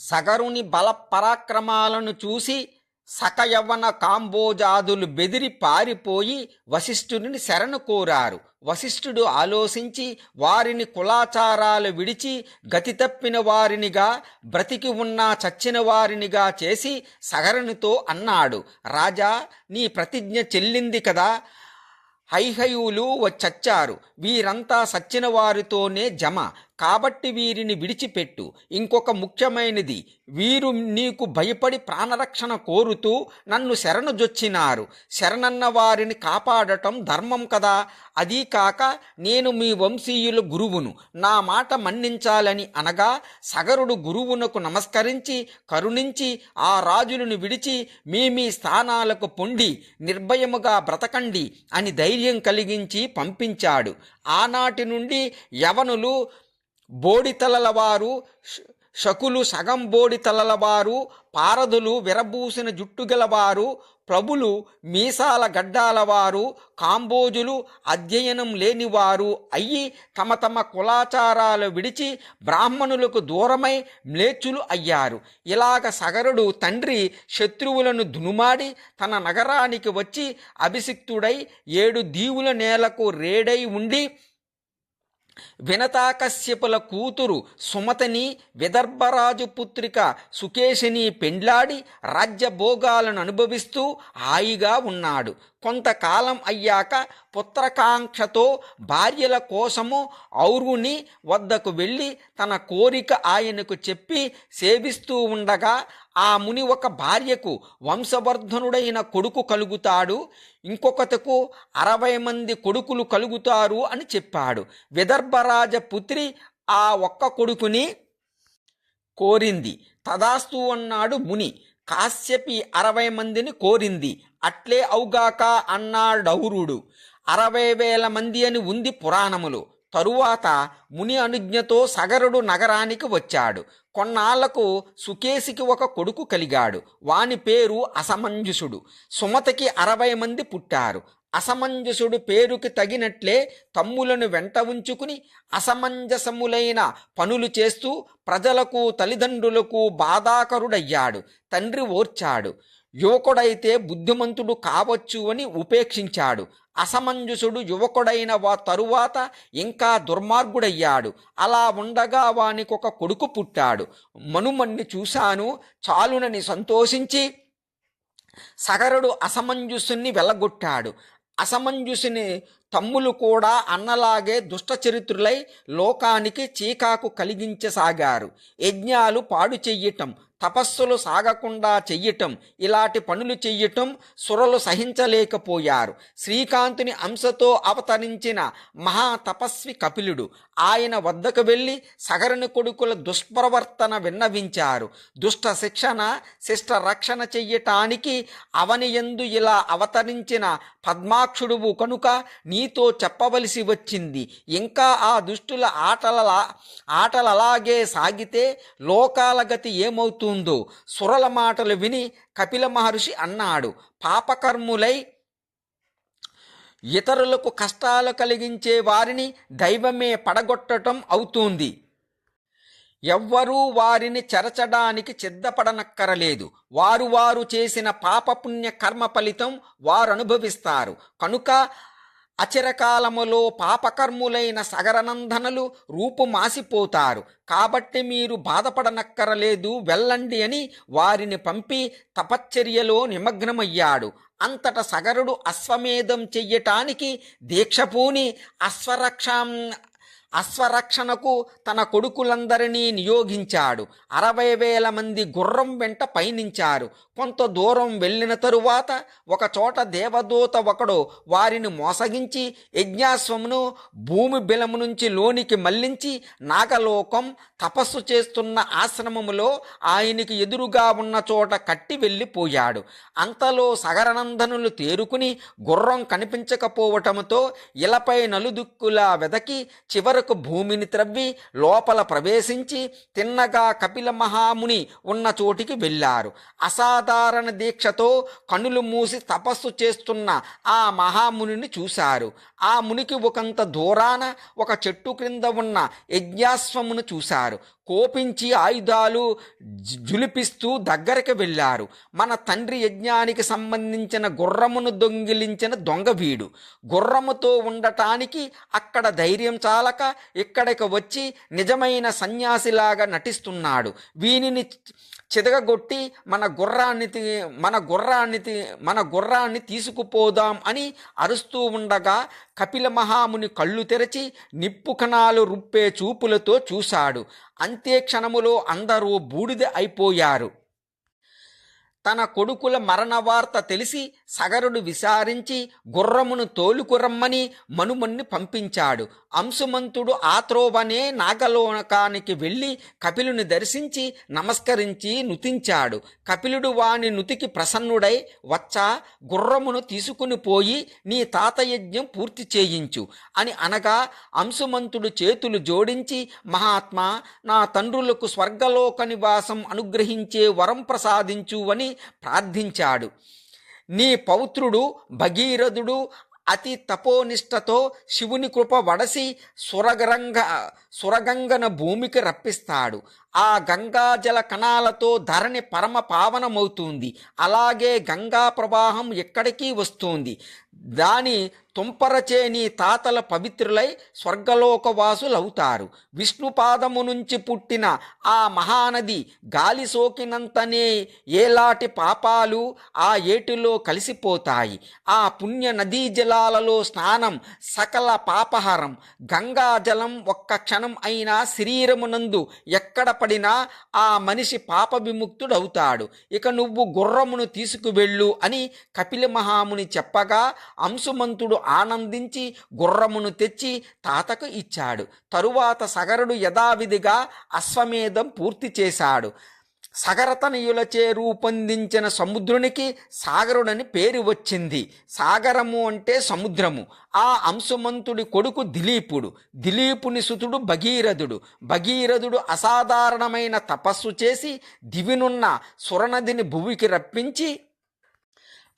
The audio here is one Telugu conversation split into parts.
సగరుని బల పరాక్రమాలను చూసి సకయవన కాంబోజాదులు బెదిరి పారిపోయి వశిష్ఠుడిని శరణు కోరారు. వశిష్ఠుడు ఆలోచించి వారిని కులాచారాలు విడిచి గతి తప్పిన వారినిగా బ్రతికి ఉన్నా చచ్చిన వారినిగా చేసి సగరునితో అన్నాడు. రాజా నీ ప్రతిజ్ఞ చెల్లింది కదా. హైహయులు వచ్చచ్చారు వీరంతా సచ్చిన వారితోనే జమ. కాబట్టి వీరిని విడిచిపెట్టు. ఇంకొక ముఖ్యమైనది వీరు నీకు భయపడి ప్రాణరక్షణ కోరుతూ నన్ను శరణుజొచ్చినారు. శరణన్న వారిని కాపాడటం ధర్మం కదా. అదీ కాక నేను మీ వంశీయుల గురువును. నా మాట మన్నించాలని అనగా సగరుడు గురువునకు నమస్కరించి కరుణించి ఆ రాజులను విడిచి మీ మీ స్థానాలకు పొండి నిర్భయముగా బ్రతకండి అని ధైర్యం కలిగించి పంపించాడు. ఆనాటి నుండి యవనులు బోడితలల వారు శకులు సగం బోడితలల వారు పారదులు విరబూసిన జుట్టు గలవారు ప్రభులు మీసాల గడ్డాల వారు కాంబోజులు అధ్యయనం లేనివారు అయ్యి తమ తమ కులాచారాలు విడిచి బ్రాహ్మణులకు దూరమై మ్లేచ్చులు అయ్యారు. ఇలాగ సగరుడు తండ్రి శత్రువులను దునుమాడి తన నగరానికి వచ్చి అభిషిక్తుడై ఏడు దీవుల నేలకు రేడై ఉండి వినతాకశ్యపుల కూతురు సుమతని విదర్భరాజు పుత్రిక సుకేశిని పెండ్లాడి రాజ్యభోగాలను అనుభవిస్తూ హాయిగా ఉన్నాడు. కొంతకాలం అయ్యాక పుత్రకాంక్షతో భార్యల కోసము ఔరుని వద్దకు వెళ్ళి తన కోరిక ఆయనకు చెప్పి సేవిస్తూ ఉండగా ఆ ముని ఒక భార్యకు వంశవర్ధనుడైన కొడుకు కలుగుతాడు ఇంకొకతకు అరవై మంది కొడుకులు కలుగుతారు అని చెప్పాడు. విదర్భరాజ పుత్రి ఆ ఒక్క కొడుకుని కోరింది. తదాస్తు అన్నాడు ముని కాశ్యపి అరవై మందిని కోరింది. అట్లే అవుగాక అన్నాడౌరుడు. అరవై వేల మంది అని ఉంది పురాణములు. తరువాత ముని అనుజ్ఞతో సగరుడు నగరానికి వచ్చాడు. కొన్నాళ్ళకు సుకేశికి ఒక కొడుకు కలిగాడు. వాని పేరు అసమంజసుడు సుమతకి అరవై మంది పుట్టారు. అసమంజసుడు పేరుకి తగినట్లే తమ్ములను వెంట ఉంచుకుని అసమంజసములైన పనులు చేస్తూ ప్రజలకు తల్లిదండ్రులకు బాధాకరుడయ్యాడు. తండ్రి ఓర్చాడు. యువకుడైతే బుద్ధిమంతుడు కావచ్చు అని ఉపేక్షించాడు. అసమంజసుడు యువకుడైన వా తరువాత ఇంకా దుర్మార్గుడయ్యాడు. అలా ఉండగా వానికొక కొడుకు పుట్టాడు. మనుమన్ని చూశాను. చాలునని సంతోషించి సగరుడు అసమంజసుని వెళ్ళగొట్టాడు అసమంజసుని తమ్ములు కూడా అన్నలాగే దుష్టచరిత్రులై లోకానికి చీకాకు కలిగించసాగారు. యజ్ఞాలు పాడు చెయ్యటం తపస్సులు సాగకుండా చెయ్యటం ఇలాంటి పనులు చెయ్యటం సురలు సహించలేకపోయారు. శ్రీకాంతుని అంశతో అవతరించిన మహా తపస్వి కపిలుడు ఆయన వద్దకు వెళ్ళి సగరుని కొడుకుల దుష్ప్రవర్తన విన్నవించారు. దుష్ట శిక్షణ శిష్ట రక్షణ చెయ్యటానికి అవనియందు ఇలా అవతరించిన పద్మాక్షుడువు కనుక నీతో చెప్పవలసి వచ్చింది. ఇంకా ఆ దుష్టుల ఆటల ఆటలలాగే సాగితే లోకాల గతి ఏమవుతుంది? ఉందో? సురల మాటలు విని కపిల మహర్షి అన్నాడు పాపకర్ములై ఇతరులకు కష్టాలు కలిగించే వారిని దైవమే పడగొట్టటం అవుతుంది. ఎవ్వరూ వారిని చెరచడానికి సిద్ధపడనక్కరలేదు. వారు వారు చేసిన పాపపుణ్య కర్మ ఫలితం వారు అనుభవిస్తారు కనుక అచిరకాలములో పాపకర్ములైన సగరనందనలు రూపు మాసిపోతారు కాబట్టి మీరు బాధపడనక్కరలేదు వెళ్ళండి అని వారిని పంపి తపశ్చర్యలో నిమగ్నమయ్యాడు. అంతట సగరుడు అశ్వమేధం చెయ్యటానికి దీక్షపూని అశ్వరక్షం అశ్వరక్షణకు తన కొడుకులందరినీ నియోగించాడు. అరవై వేల మంది గుర్రం వెంట పయనించారు. కొంత దూరం వెళ్ళిన తరువాత ఒకచోట దేవదూత ఒకడు వారిని మోసగించి యజ్ఞాశ్వమును భూమి బిలము నుంచి లోనికి మళ్ళించి నాగలోకం తపస్సు చేస్తున్న ఆశ్రమములో ఆయనకి ఎదురుగా ఉన్న చోట కట్టి వెళ్ళిపోయాడు. అంతలో సగరనందనులు తేరుకుని గుర్రం కనిపించకపోవటంతో ఇలపై నలుదుక్కులా వెదకి చివరకు భూమిని త్రవ్వి లోపల ప్రవేశించి తిన్నగా కపిల మహాముని ఉన్న చోటికి వెళ్ళారు. అసాధారణ దీక్షతో కనులు మూసి తపస్సు చేస్తున్న ఆ మహామునిని చూశారు. ఆ మునికి ఒకంత దూరాన ఒక చెట్టు క్రింద ఉన్న యజ్ఞాశ్వమును చూశారు. కోపించి ఆయుధాలు జులిపిస్తూ దగ్గరికి వెళ్ళారు. మన తండ్రి యజ్ఞానికి సంబంధించిన గుర్రమును దొంగిలించిన దొంగ వీడు. గుర్రముతో ఉండటానికి అక్కడ ధైర్యం చాలక ఇక్కడికి వచ్చి నిజమైన సన్యాసిలాగా నటిస్తున్నాడు. వీనిని చితగగొట్టి మన గుర్రాన్ని మన గుర్రాన్ని మన గుర్రాన్ని తీసుకుపోదాం అని అరుస్తూ ఉండగా కపిల మహాముని కళ్ళు తెరచి నిప్పు కణాలు రుప్పే చూపులతో చూశాడు. అంతే క్షణములో అందరూ బూడిద అయిపోయారు. తన కొడుకుల మరణ వార్త తెలిసి సగరుడు విచారించి గుర్రమును తోలుకురమ్మని మనుమణ్ణి పంపించాడు. అంశుమంతుడు ఆత్రోవనే నాగలోకానికి వెళ్ళి కపిలుని దర్శించి నమస్కరించి నుతించాడు. కపిలుడు వాని నుతికి ప్రసన్నుడై వచ్చా గుర్రమును తీసుకుని పోయి నీ తాత యజ్ఞం పూర్తి చేయించు అని అనగా అంశుమంతుడు చేతులు జోడించి మహాత్మా నా తండ్రులకు స్వర్గలోక నివాసం అనుగ్రహించే వరం ప్రసాదించు అని ప్రార్థించాడు. నీ పౌత్రుడు భగీరథుడు అతి తపోనిష్టతో శివుని కృప వడసి సురగరంగ సురగంగన భూమికి రప్పిస్తాడు. ఆ గంగాజల కణాలతో ధరణి పరమ పావనమవుతుంది. అలాగే గంగా ప్రవాహం ఎక్కడికి వస్తుంది? దాని తుంపరచే నీ తాతల పవిత్రులై స్వర్గలోకవాసులవుతారు. విష్ణుపాదము నుంచి పుట్టిన ఆ మహానది గాలి సోకినంతనే ఏలాటి పాపాలు ఆ ఏటిలో కలిసిపోతాయి. ఆ పుణ్య నదీ జలాలలో స్నానం సకల పాపహారం. గంగా జలం ఒక్క క్షణం అయినా శరీరమునందు ఎక్కడ పడినా ఆ మనిషి పాప విముక్తుడవుతాడు ఇక నువ్వు గుర్రమును తీసుకువెళ్ళు అని కపిల మహాముని చెప్పగా అంశుమంతుడు ఆనందించి గుర్రమును తెచ్చి తాతకు ఇచ్చాడు. తరువాత సగరుడు యథావిధిగా అశ్వమేధం పూర్తి చేశాడు. సగరతనయులచే రూపొందించిన సముద్రునికి సాగరుడని పేరు వచ్చింది. సాగరము అంటే సముద్రము. ఆ అంశుమంతుడి కొడుకు దిలీపుడు. దిలీపుని సుతుడు భగీరథుడు. భగీరథుడు అసాధారణమైన తపస్సు చేసి దివినున్న సురనదిని భువికి రప్పించి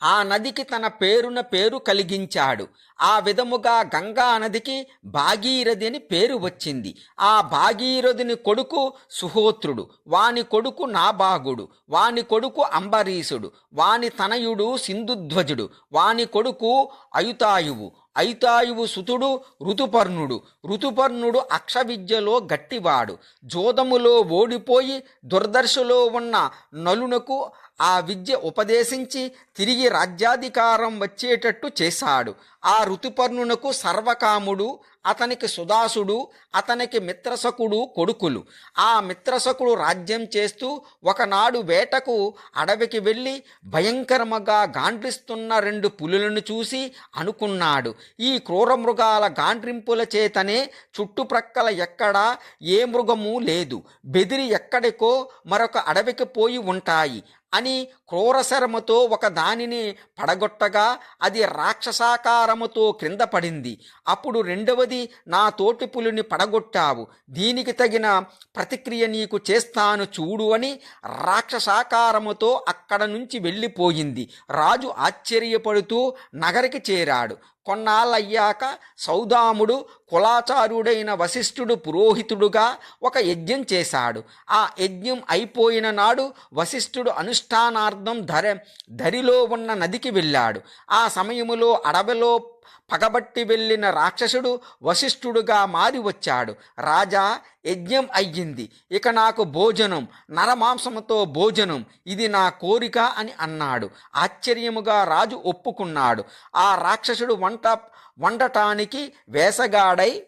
ఆ నదికి తన పేరున పేరు కలిగించాడు. ఆ విధముగా గంగా నదికి భాగీరథి అని పేరు వచ్చింది. ఆ భాగీరథుని కొడుకు సుహోత్రుడు వాని కొడుకు నాభాగుడు వాని కొడుకు అంబరీషుడు వాని తనయుడు సింధుధ్వజుడు వాని కొడుకు అయుతాయువు. ఐతాయువు సుతుడు ఋతుపర్ణుడు. ఋతుపర్ణుడు అక్షవిద్యలో గట్టివాడు. జోదములో ఓడిపోయి దుర్దర్శలో ఉన్న నలునకు ఆ విద్య ఉపదేశించి తిరిగి రాజ్యాధికారం వచ్చేటట్టు చేశాడు. ఆ ఋతుపర్ణునకు సర్వకాముడు అతనికి సుదాసుడు అతనికి మిత్రసకుడు కొడుకులు. ఆ మిత్రసకుడు రాజ్యం చేస్తూ ఒకనాడు వేటకు అడవికి వెళ్ళి భయంకరముగా గాండ్రిస్తున్న రెండు పులులను చూసి అనుకున్నాడు. ఈ క్రూర మృగాల గాండ్రింపుల చేతనే చుట్టుప్రక్కల ఎక్కడా ఏ మృగము లేదు. బెదిరి ఎక్కడికో మరొక అడవికి పోయి ఉంటాయి. అని క్రూరశరముతో ఒక దానిని పడగొట్టగా అది రాక్షసాకారముతో క్రింద పడింది. అప్పుడు రెండవది నా తోటి పులిని పడగొట్టావు. దీనికి తగిన ప్రతిక్రియ నీకు చేస్తాను చూడు అని రాక్షసాకారముతో అక్కడ నుంచి వెళ్ళిపోయింది. రాజు ఆశ్చర్యపడుతూ నగరికి చేరాడు. కొన్నాళ్ళయ్యాక సౌదాముడు కులాచారుడైన వశిష్ఠుడు పురోహితుడుగా ఒక యజ్ఞం చేశాడు. ఆ యజ్ఞం అయిపోయిన నాడు వశిష్ఠుడు అనుష్ఠానార్థం ధర ధరిలో ఉన్న నదికి వెళ్ళాడు. ఆ సమయములో అడవిలో పగబట్టి వెళ్ళిన రాక్షసుడు వశిష్ఠుడుగా మారి వచ్చాడు. రాజా యజ్ఞం అయ్యింది. ఇక నాకు భోజనం నరమాంసముతో భోజనం ఇది నా కోరిక అని అన్నాడు. ఆశ్చర్యముగా రాజు ఒప్పుకున్నాడు. ఆ రాక్షసుడు వంట వండటానికి వేసగాడై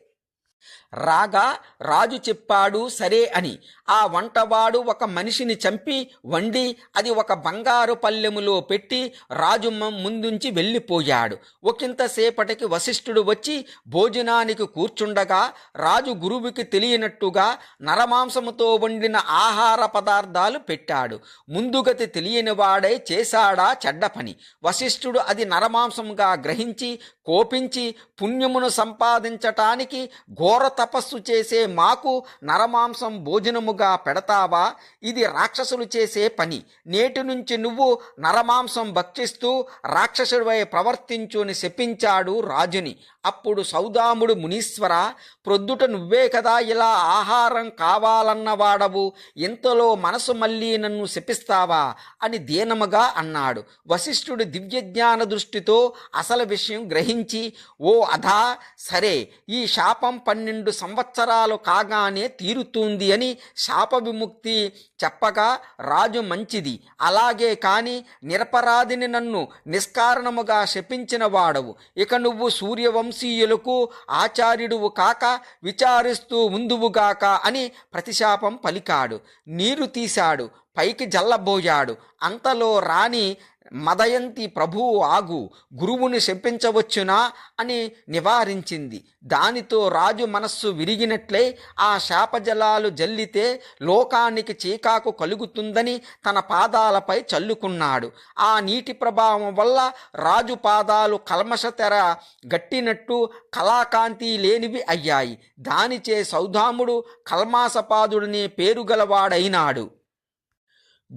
రాగా రాజు చెప్పాడు సరే అని. ఆ వంటవాడు ఒక మనిషిని చంపి వండి అది ఒక బంగారు పల్లెములో పెట్టి రాజు ముందుంచి వెళ్ళిపోయాడు. ఒకంతసేపటికి వశిష్ఠుడు వచ్చి భోజనానికి కూర్చుండగా రాజు గురువుకి తెలియనట్టుగా నరమాంసముతో వండిన ఆహార పదార్థాలు పెట్టాడు. ముందుగతి తెలియని వాడై చేశాడా చెడ్డ పని. వశిష్ఠుడు అది నరమాంసంగా గ్రహించి కోపించి పుణ్యమును సంపాదించటానికి ఘోరత తపస్సు చేసే మాకు నరమాంసం భోజనముగా పెడతావా? ఇది రాక్షసులు చేసే పని. నేటి నుంచి నువ్వు నరమాంసం భక్షిస్తూ రాక్షసుడివై ప్రవర్తించు అని శపించాడు రాజుని. అప్పుడు సౌదాముడు మునీశ్వర ప్రొద్దుట నువ్వే కదా ఇలా ఆహారం కావాలన్నవాడవు ఇంతలో మనసు మళ్ళీ నన్ను శపిస్తావా? అని దీనముగా అన్నాడు. వశిష్ఠుడు దివ్యజ్ఞాన దృష్టితో అసలు విషయం గ్రహించి ఓ అధా సరే ఈ శాపం పన్నెండు సంవత్సరాలు కాగానే తీరుతుంది అని శాప విముక్తి చెప్పగా రాజు మంచిది. అలాగే కాని నిరపరాధిని నన్ను నిష్కారణముగా శపించిన వాడవు. ఇక నువ్వు సూర్యవంశీయులకు ఆచార్యుడువు కాక విచారిస్తూ ఉందువుగాక అని ప్రతిశాపం పలికాడు. నీరు తీశాడు. పైకి జల్లబోయాడు. అంతలో రాణి మదయంతి ప్రభువు ఆగు గురువుని శపించవచ్చునా అని నివారించింది. దానితో రాజు మనస్సు విరిగినట్లే ఆ శాపజలాలు జల్లితే లోకానికి చీకాకు కలుగుతుందని తన పాదాలపై చల్లుకున్నాడు. ఆ నీటి ప్రభావం వల్ల రాజు పాదాలు కల్మషతెర గట్టినట్టు కళాకాంతి లేనివి అయ్యాయి. దానిచే సౌధాముడు కల్మాసపాదుడిని పేరుగలవాడైనాడు.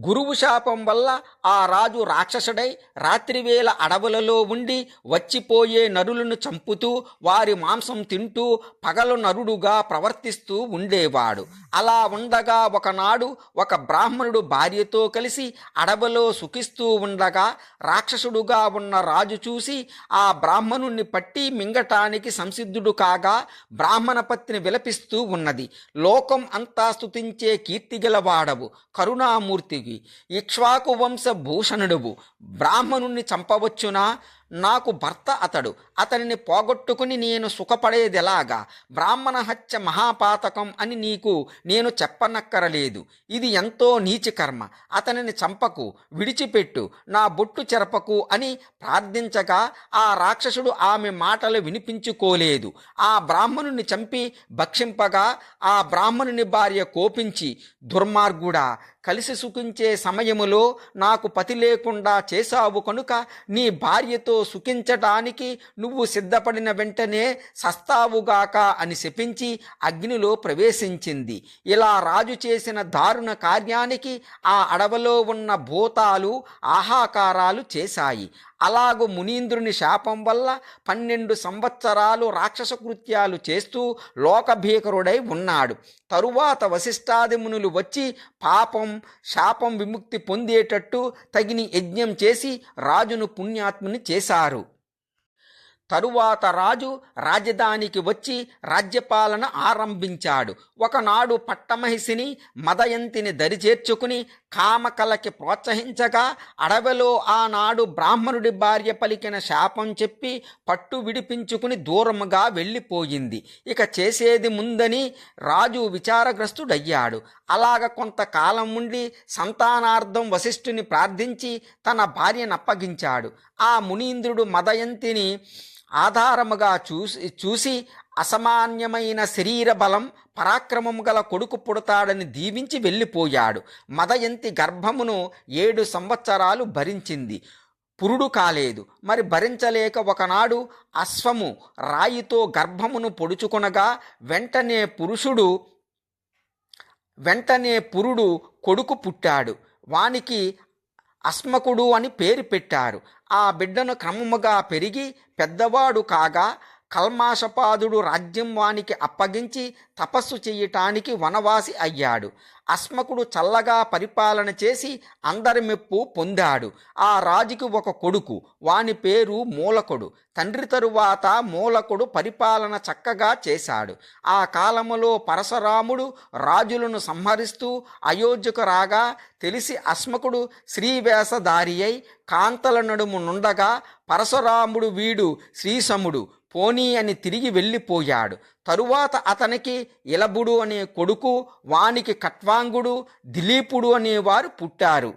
గురువు శాపం వల్ల ఆ రాజు రాక్షసుడై రాత్రివేళ అడవులలో ఉండి వచ్చిపోయే నరులను చంపుతూ వారి మాంసం తింటూ పగలు నరుడుగా ప్రవర్తిస్తూ ఉండేవాడు. అలా ఉండగా ఒకనాడు ఒక బ్రాహ్మణుడు భార్యతో కలిసి అడవిలో సుఖిస్తూ ఉండగా రాక్షసుడుగా ఉన్న రాజు చూసి ఆ బ్రాహ్మణుణ్ణి పట్టి మింగటానికి సంసిద్ధుడు కాగా బ్రాహ్మణ పత్ని విలపిస్తూ ఉన్నది. లోకం అంతా స్తుతించే కీర్తిగలవాడవు కరుణామూర్తి ఇక్ష్వాకు వంశ భూషణుడువు బ్రాహ్మణుణ్ణి చంపవచ్చునా? నాకు భర్త అతడు. అతనిని పోగొట్టుకుని నేను సుఖపడేదెలాగా? బ్రాహ్మణ హత్య మహాపాతకం అని నీకు నేను చెప్పనక్కరలేదు. ఇది ఎంతో నీచి కర్మ. అతనిని చంపకు విడిచిపెట్టు నా బొట్టు చెరపకు అని ప్రార్థించగా ఆ రాక్షసుడు ఆమె మాటలు వినిపించుకోలేదు. ఆ బ్రాహ్మణుని చంపి భక్షింపగా ఆ బ్రాహ్మణుని భార్య కోపించి దుర్మార్గుడా కలిసి సుఖించే సమయములో నాకు పతి లేకుండా చేశావు కనుక నీ భార్యతో సుఖించటానికి నువ్వు సిద్ధపడిన వెంటనే సస్తావుగాక అని శపించి అగ్నిలో ప్రవేశించింది. ఇలా రాజు చేసిన దారుణ కార్యానికి ఆ అడవిలో ఉన్న భూతాలు ఆహాకారాలు చేశాయి. అలాగు మునీంద్రుని శాపం వల్ల పన్నెండు సంవత్సరాలు రాక్షస కృత్యాలు చేస్తూ లోకభీకరుడై ఉన్నాడు. తరువాత వశిష్ఠాది మునులు వచ్చి పాపం శాపం విముక్తి పొందేటట్టు తగిన యజ్ఞం చేసి రాజును పుణ్యాత్ముని చేశారు. తరువాత రాజు రాజధానికి వచ్చి రాజ్యపాలన ఆరంభించాడు. ఒకనాడు పట్టమహిషిని మదయంతిని దరిచేర్చుకుని కామకలకి ప్రోత్సహించగా అడవిలో ఆనాడు బ్రాహ్మణుడి భార్య పలికిన శాపం చెప్పి పట్టు విడిపించుకుని దూరముగా వెళ్ళిపోయింది. ఇక చేసేది ముందని రాజు విచారగ్రస్తుడయ్యాడు. అలాగ కొంతకాలం ఉండి సంతానార్థం వశిష్ఠుని ప్రార్థించి తన భార్యను అప్పగించాడు. ఆ మునీంద్రుడు మదయంతిని ఆధారముగా చూసి చూసి అసమాన్యమైన శరీర బలం పరాక్రమము గల కొడుకు పుడతాడని దీవించి వెళ్ళిపోయాడు. మదయంతి గర్భమును ఏడు సంవత్సరాలు భరించింది. పురుడు కాలేదు. మరి భరించలేక ఒకనాడు అశ్వము రాయితో గర్భమును పొడుచుకొనగా వెంటనే పురుషుడు వెంటనే పురుడు కొడుకు పుట్టాడు. వానికి అస్మకుడు అని పేరు పెట్టారు. ఆ బిడ్డను క్రమముగా పెరిగి పెద్దవాడు కాగా కల్మాషపాదుడు రాజ్యం వానికి అప్పగించి తపస్సు చెయ్యటానికి వనవాసి అయ్యాడు. అస్మకుడు చల్లగా పరిపాలన చేసి అందరి మెప్పు పొందాడు. ఆ రాజుకి ఒక కొడుకు వాని పేరు మూలకుడు. తండ్రి తరువాత మూలకుడు పరిపాలన చక్కగా చేశాడు. ఆ కాలములో పరశురాముడు రాజులను సంహరిస్తూ అయోధ్యకు రాగా తెలిసి అస్మకుడు శ్రీవేషధారి అయి కాంతల నడుము నుండగా పరశురాముడు వీడు శ్రీసముడు పోనీ అని తిరిగి వెళ్ళిపోయాడు. తరువాత అతనికి ఇలబుడు అనే కొడుకు వానికి కట్వాంగుడు దిలీపుడు అనేవారు పుట్టారు.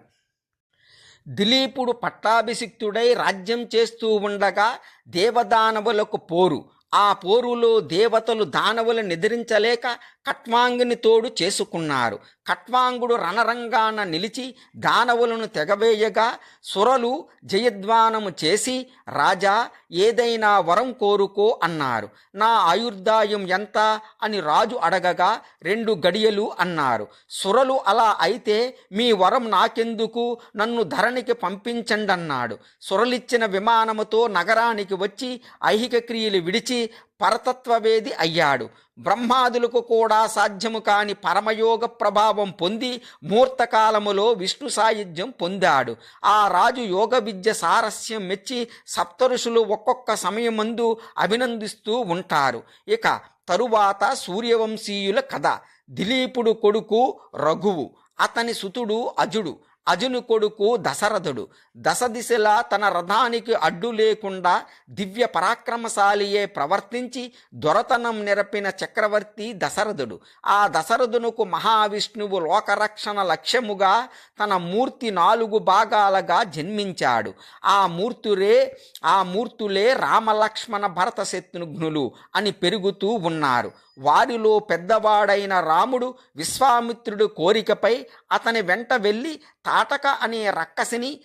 దిలీపుడు పట్టాభిషిక్తుడై రాజ్యం చేస్తూ ఉండగా దేవదానవులకు పోరు. ఆ పోరులో దేవతలు దానవులు నిద్రించలేక కట్వాంగుని తోడు చేసుకున్నారు. కట్వాంగుడు రణరంగాన నిలిచి దానవులను తెగవేయగా సురలు జయధ్వానము చేసి రాజా ఏదైనా వరం కోరుకో అన్నారు. నా ఆయుర్దాయం ఎంత? అని రాజు అడగగా రెండు గడియలు అన్నారు. సురలు అలా అయితే మీ వరం నాకెందుకు? నన్ను ధరణికి పంపించండన్నాడు. సురలిచ్చిన విమానముతో నగరానికి వచ్చి ఐహిక క్రియలు విడిచి పరతత్వవేది అయ్యాడు. బ్రహ్మాదులకు కూడా సాధ్యము కాని పరమయోగ ప్రభావం పొంది మూర్తకాలములో విష్ణు సాయుధ్యం పొందాడు. ఆ రాజు యోగ విద్య సారస్యం మెచ్చి సప్తఋషులు ఒక్కొక్క సమయమందు అభినందిస్తూ ఉంటారు. ఇక తరువాత సూర్యవంశీయుల కథ. దిలీపుడు కొడుకు రఘువు. అతని సుతుడు అజుడు. అజును కొడుకు దశరథుడు. దశ దిశలా తన రథానికి అడ్డు లేకుండా దివ్య పరాక్రమశాలియే ప్రవర్తించి దొరతనం నిరపిన చక్రవర్తి దశరథుడు. ఆ దశరథునకు మహావిష్ణువు లోకరక్షణ లక్ష్యముగా తన మూర్తి నాలుగు భాగాలుగా జన్మించాడు. ఆ మూర్తులే ఆ మూర్తులే రామలక్ష్మణ భరత శత్రుఘ్నులు అని పెరుగుతూ ఉన్నారు. వారిలో పెద్దవాడైన రాముడు విశ్వామిత్రుడు కోరికపై అతని వెంట వెళ్ళి తాటక అనే రక్కసిని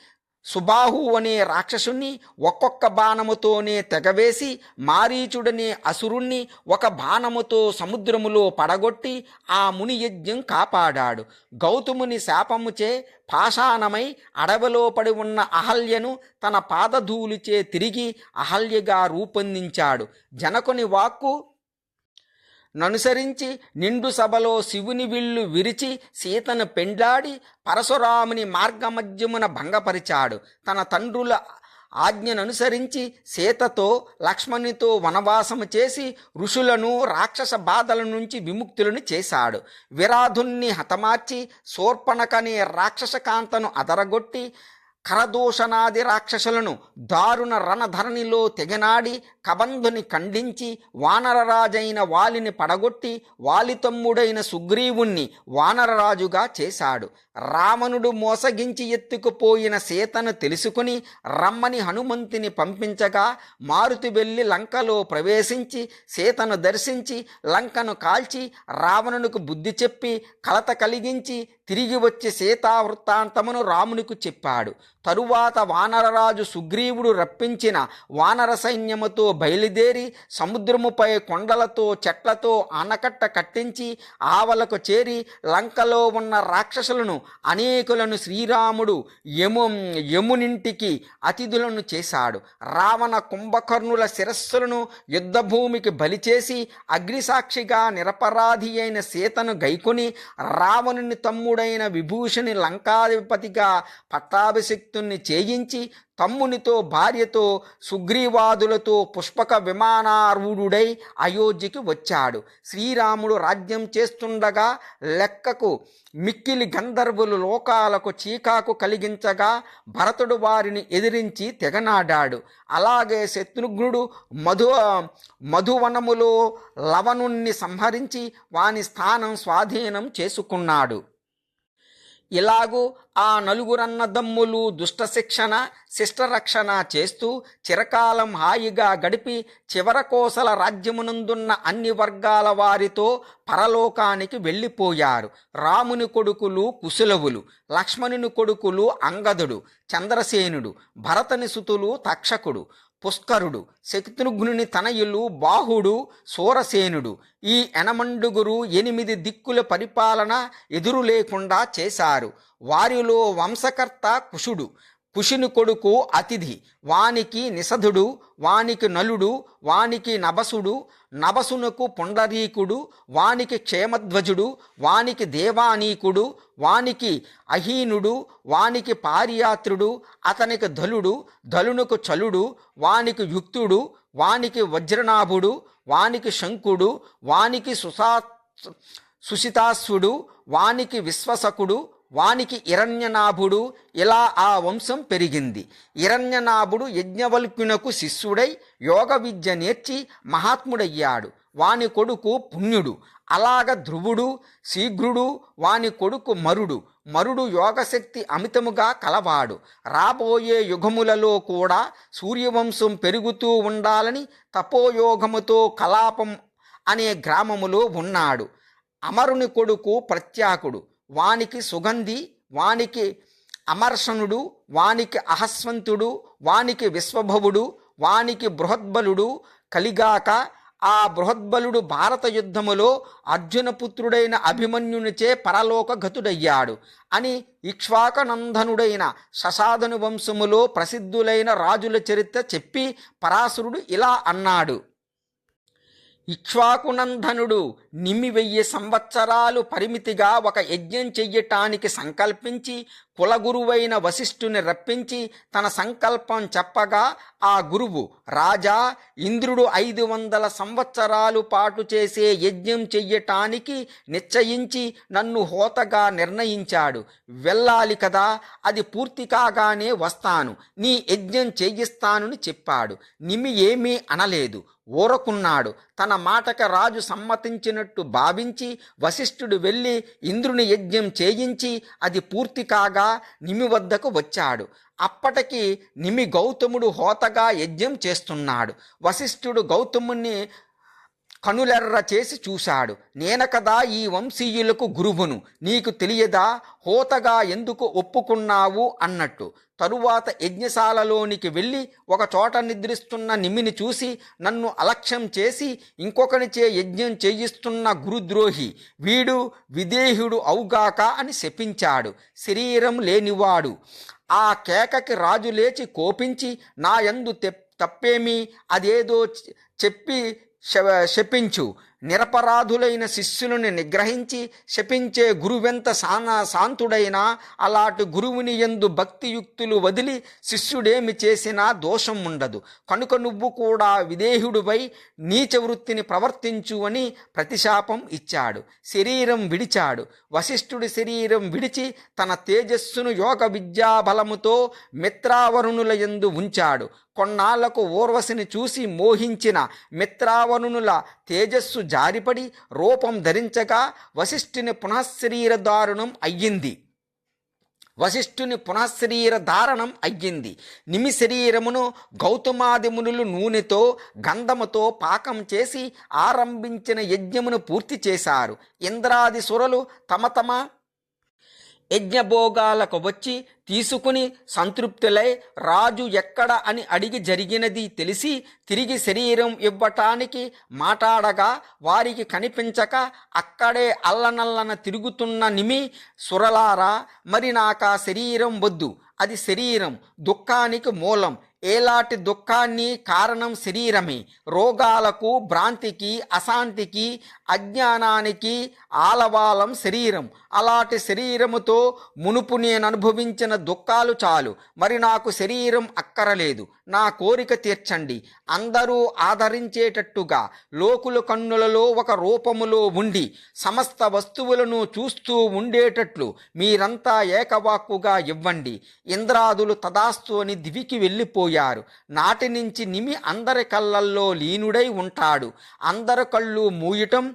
సుబాహు అనే రాక్షసుణ్ణి ఒక్కొక్క బాణముతోనే తెగవేసి మారీచుడనే అసురుణ్ణి ఒక బాణముతో సముద్రములో పడగొట్టి ఆ ముని యజ్ఞం కాపాడాడు. గౌతముని శాపముచే పాషాణమై అడవిలో పడి ఉన్న అహల్యను తన పాదధూలిచే తిరిగి అహల్యగా రూపొందించాడు. జనకుని వాక్కు ననుసరించి నిండు సభలో శివుని విల్లు విరిచి సీతను పెండ్లాడి పరశురాముని మార్గమధ్యమున భంగపరిచాడు. తన తండ్రుల ఆజ్ఞననుసరించి సీతతో లక్ష్మణునితో వనవాసము చేసి ఋషులను రాక్షస బాధల నుంచి విముక్తులను చేశాడు. విరాధుణ్ణి హతమార్చి శోర్పణకనే రాక్షస కాంతను అదరగొట్టి కరదూషణాది రాక్షసులను దారుణ రణధరణిలో తెగనాడి కబంధుని ఖండించి వానరరాజైన వాలిని పడగొట్టి వాలి తమ్ముడైన సుగ్రీవుణ్ణి వానరరాజుగా చేశాడు. రావణుడు మోసగించి ఎత్తుకుపోయిన సీతను తెలుసుకుని రమ్మని హనుమంతుని పంపించగా మారుతి వెళ్ళి లంకలో ప్రవేశించి సీతను దర్శించి లంకను కాల్చి రావణునికి బుద్ధి చెప్పి కలత కలిగించి తిరిగి వచ్చి సీతా వృత్తాంతమును రామునికి చెప్పాడు. తరువాత వానరరాజు సుగ్రీవుడు రప్పించిన వానర సైన్యముతో బయలుదేరి సముద్రముపై కొండలతో చెట్లతో ఆనకట్ట కట్టించి ఆవలకు చేరి లంకలో ఉన్న రాక్షసులను అనేకులను శ్రీరాముడు యము యమునింటికి అతిథులను చేశాడు. రావణ కుంభకర్ణుల శిరస్సులను యుద్ధభూమికి బలి చేసి అగ్నిసాక్షిగా నిరపరాధి అయిన సీతను గైకొని రావణుని తమ్ముడైన విభూషణి లంకాధిపతిగా పట్టాభిషిక్తుణ్ణి చేయించి తమ్మునితో భార్యతో సుగ్రీవాదులతో పుష్పక విమానారూఢుడై అయోధ్యకి వచ్చాడు. శ్రీరాముడు రాజ్యం చేస్తుండగా లెక్కకు మిక్కిలి గంధర్వులు లోకాలకు చీకాకు కలిగించగా భరతుడు వారిని ఎదిరించి తెగనాడాడు. అలాగే శత్రుఘ్నుడు మధు మధువనములో లవణుణ్ణి సంహరించి వాని స్థానం స్వాధీనం చేసుకున్నాడు. ఇలాగూ ఆ నలుగురన్నదమ్ములు దుష్ట శిక్షణ శిష్టరక్షణ చేస్తూ చిరకాలం హాయిగా గడిపి చివరకోసల రాజ్యమునందున్న అన్ని వర్గాల వారితో పరలోకానికి వెళ్ళిపోయారు. రాముని కొడుకులు కుశలవులు లక్ష్మణుని కొడుకులు అంగదుడు చంద్రసేనుడు భరతని సుతులు తక్షకుడు. పుష్కరుడు శత్రుఘ్నుని తనయులు బాహుడు సూరసేనుడు. ఈ ఎనమండుగురు ఎనిమిది దిక్కుల పరిపాలన ఎదురు లేకుండా చేశారు. వారిలో వంశకర్త కుషుడు. కుషిని కొడుకు అతిథి. వానికి నిసధుడు వానికి నలుడు వానికి నభసుడు నభసునకు పుండరీకుడు వానికి క్షేమధ్వజుడు వానికి దేవానీకుడు వానికి అహీనుడు వానికి పారియాత్రుడు అతనికి ధలుడు ధలునకు చలుడు వానికి యుక్తుడు వానికి వజ్రనాభుడు వానికి శంకుడు వానికి సుసా సుశితాస్వుడు వానికి విశ్వసకుడు వానికి ఇరణ్యనాభుడు ఇలా ఆ వంశం పెరిగింది. ఇరణ్యనాభుడు యజ్ఞవల్క్యునకు శిష్యుడై యోగ విద్య నేర్చి మహాత్ముడయ్యాడు. వాని కొడుకు పుణ్యుడు అలాగ ధ్రువుడు శీఘ్రుడు వాని కొడుకు మరుడు. మరుడు యోగశక్తి అమితముగా కలవాడు. రాబోయే యుగములలో కూడా సూర్యవంశం పెరుగుతూ ఉండాలని తపోయోగముతో కలాపం అనే గ్రామములో ఉన్నాడు. అమరుని కొడుకు ప్రత్యాకుడు వానికి సుగంధి వానికి అమర్షణుడు వానికి అహస్వంతుడు వానికి విశ్వభవుడు వానికి బృహద్బలుడు కలిగాక ఆ బృహద్బలుడు భారత యుద్ధములో అర్జునపుత్రుడైన అభిమన్యునిచే పరలోకగతుడయ్యాడు అని ఇక్ష్వాకనందనుడైన శశాదను వంశములో ప్రసిద్ధులైన రాజుల చరిత్ర చెప్పి పరాశరుడు ఇలా అన్నాడు. ఇక్ష్వాకునందనుడు నిమ్మి వెయ్యి సంవత్సరాలు పరిమితిగా ఒక యజ్ఞం చెయ్యటానికి సంకల్పించి కులగురువైన వశిష్ఠుని రప్పించి తన సంకల్పం చెప్పగా ఆ గురువు రాజా ఇంద్రుడు ఐదు వందల సంవత్సరాలు పాటు చేసే యజ్ఞం చెయ్యటానికి నిశ్చయించి నన్ను హోతగా నిర్ణయించాడు. వెళ్ళాలి కదా అది పూర్తి కాగానే వస్తాను. నీ యజ్ఞం చేయిస్తానని చెప్పాడు. నిమి ఏమీ అనలేదు. ఊరకున్నాడు. తన మాటక రాజు సమ్మతించినట్టు భావించి వశిష్ఠుడు వెళ్ళి ఇంద్రుని యజ్ఞం చేయించి అది పూర్తి కాగా నిమి వద్దకు వచ్చాడు. అప్పటికి నిమి గౌతముడు హోతగా యజ్ఞం చేస్తున్నాడు. వశిష్ఠుడు గౌతముణ్ణి కనులెర్ర చేసి చూశాడు. నేన కదా ఈ వంశీయులకు గురువును? నీకు తెలియదా? హోతగా ఎందుకు ఒప్పుకున్నావు? అన్నట్టు తరువాత యజ్ఞశాలలోనికి వెళ్ళి ఒక చోట నిద్రిస్తున్న నిమిని చూసి నన్ను అలక్ష్యం చేసి ఇంకొకనిచే యజ్ఞం చేయిస్తున్న గురుద్రోహి వీడు విదేహుడు అవుగాక అని శపించాడు. శరీరం లేనివాడు. ఆ కేకకి రాజు లేచి కోపించి నా యందు తెప్ తప్పేమి? అదేదో చెప్పి శ- శపించు. నిరపరాధులైన శిష్యులను నిగ్రహించి శపించే గురువెంత సానా శాంతుడైనా అలాంటి గురువుని ఎందు భక్తియుక్తులు వదిలి శిష్యుడేమి చేసినా దోషం ఉండదు. కనుక నువ్వు కూడా విదేహుడుపై నీచ వృత్తిని ప్రవర్తించు అని ప్రతిశాపం ఇచ్చాడు. శరీరం విడిచాడు. వశిష్ఠుడి శరీరం విడిచి తన తేజస్సును యోగ విద్యా బలముతో మిత్రావరుణుల యందు ఉంచాడు. కొన్నాళ్ళకు ఊర్వశిని చూసి మోహించిన మిత్రావరుణుల తేజస్సు జారిపడి రూపం ధరించగా వశిష్ఠుని పునఃశరీర దారుణం అయ్యింది. వశిష్ఠుని పునఃశరీర ధారణం అయ్యింది. నిమి శరీరమును గౌతమాది మునులు నూనెతో గంధముతో పాకం చేసి ఆరంభించిన యజ్ఞమును పూర్తి చేశారు. ఇంద్రాది సురలు తమ తమ యజ్ఞభోగాలకు వచ్చి తీసుకుని సంతృప్తులై రాజు ఎక్కడ అని అడిగి జరిగినది తెలిసి తిరిగి శరీరం ఇవ్వటానికి మాట్లాడగా వారికి కనిపించక అక్కడే అల్లనల్లన తిరుగుతున్న నిమి సురలారా మరి నాకా శరీరం వద్దు. అది శరీరం దుఃఖానికి మూలం. ఏలాంటి దుఃఖాన్ని కారణం శరీరమే. రోగాలకు భ్రాంతికి అశాంతికి అజ్ఞానానికి ఆలవాలం శరీరం. అలాంటి శరీరముతో మునుపు నేను అనుభవించిన దుఃఖాలు చాలు. మరి నాకు శరీరం అక్కరలేదు. నా కోరిక తీర్చండి. అందరూ ఆదరించేటట్టుగా లోకుల కన్నులలో ఒక రూపములో ఉండి సమస్త వస్తువులను చూస్తూ ఉండేటట్లు మీరంతా ఏకవాక్కుగా ఇవ్వండి. ఇంద్రాదులు తదాస్తు అని దివికి వెళ్ళిపోయారు. నాటి నుంచి నిమి అందరి కళ్ళల్లో లీనుడై ఉంటాడు. అందరి కళ్ళు మూయటం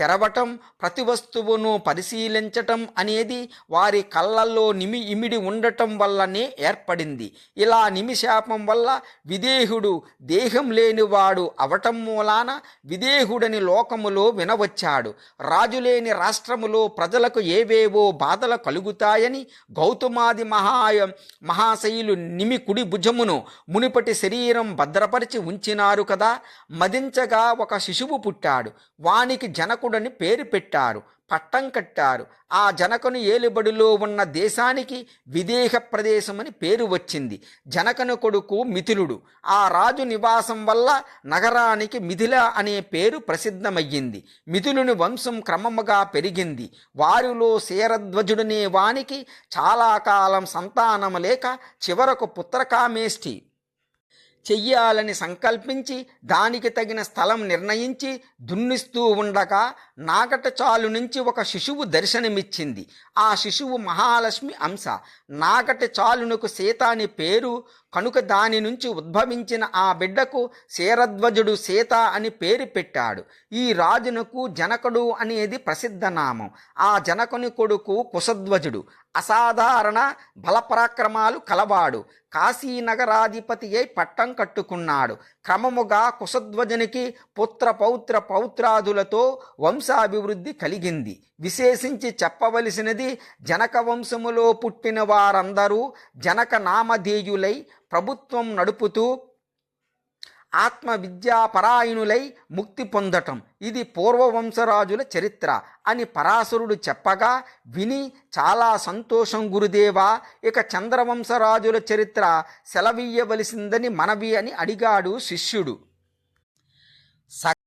తెరవటం ప్రతి వస్తువును పరిశీలించటం అనేది వారి కళ్ళల్లో నిమి ఇమిడి ఉండటం వల్లనే ఏర్పడింది. ఇలా నిమిశాపం వల్ల విదేహుడు దేహం లేనివాడు అవటం మూలాన విదేహుడని లోకములో వినవచ్చాడు. రాజులేని రాష్ట్రములో ప్రజలకు ఏవేవో బాధలు కలుగుతాయని గౌతమాది మహాయ మహాశైలు నిమి కుడి భుజమును మునిపటి శరీరం భద్రపరిచి ఉంచినారు కదా. మదించగా ఒక శిశువు పుట్టాడు. వానికి జనకుడు జనకుడని పేరు పెట్టారు పట్టం కట్టారు. ఆ జనకను ఏలుబడిలో ఉన్న దేశానికి విదేహ ప్రదేశమని పేరు వచ్చింది. జనకను కొడుకు మిథిలుడు ఆ రాజు నివాసం వల్ల నగరానికి మిథిల అనే పేరు ప్రసిద్ధమయ్యింది. మిథులుని వంశం క్రమముగా పెరిగింది. వారిలో శేరధ్వజుడనే వానికి చాలా కాలం సంతానం లేక చివరకు పుత్రకామేష్టి. చెయ్యాలని సంకల్పించి దానికి తగిన స్థలం నిర్ణయించి దున్నిస్తూ ఉండగా నాగటచాలు నుంచి ఒక శిశువు దర్శనమిచ్చింది. ఆ శిశువు మహాలక్ష్మి అంశ. నాగటి చాలునకు సీత అని పేరు కనుక దాని నుంచి ఉద్భవించిన ఆ బిడ్డకు శేరధ్వజుడు సీత అని పేరు పెట్టాడు. ఈ రాజునకు జనకుడు అనేది ప్రసిద్ధ నామం. ఆ జనకుని కొడుకు కుశధ్వజుడు. అసాధారణ బలపరాక్రమాలు కలవాడు. కాశీనగరాధిపతి అయి పట్టం కట్టుకున్నాడు. క్రమముగా కుశధ్వజునికి పుత్ర పౌత్ర పౌత్రాదులతో వంశాభివృద్ధి కలిగింది. విశేషించి చెప్పవలసినది జనక వంశములో పుట్టిన వారందరూ జనక నామధేయులై ప్రభుత్వం నడుపుతూ ఆత్మ విద్యాపరాయణులై ముక్తి పొందటం. ఇది పూర్వవంశరాజుల చరిత్ర. అని పరాశరుడు చెప్పగా విని చాలా సంతోషం గురుదేవా ఇక చంద్రవంశరాజుల చరిత్ర సెలవీయవలసిందని మనవి అని అడిగాడు శిష్యుడు.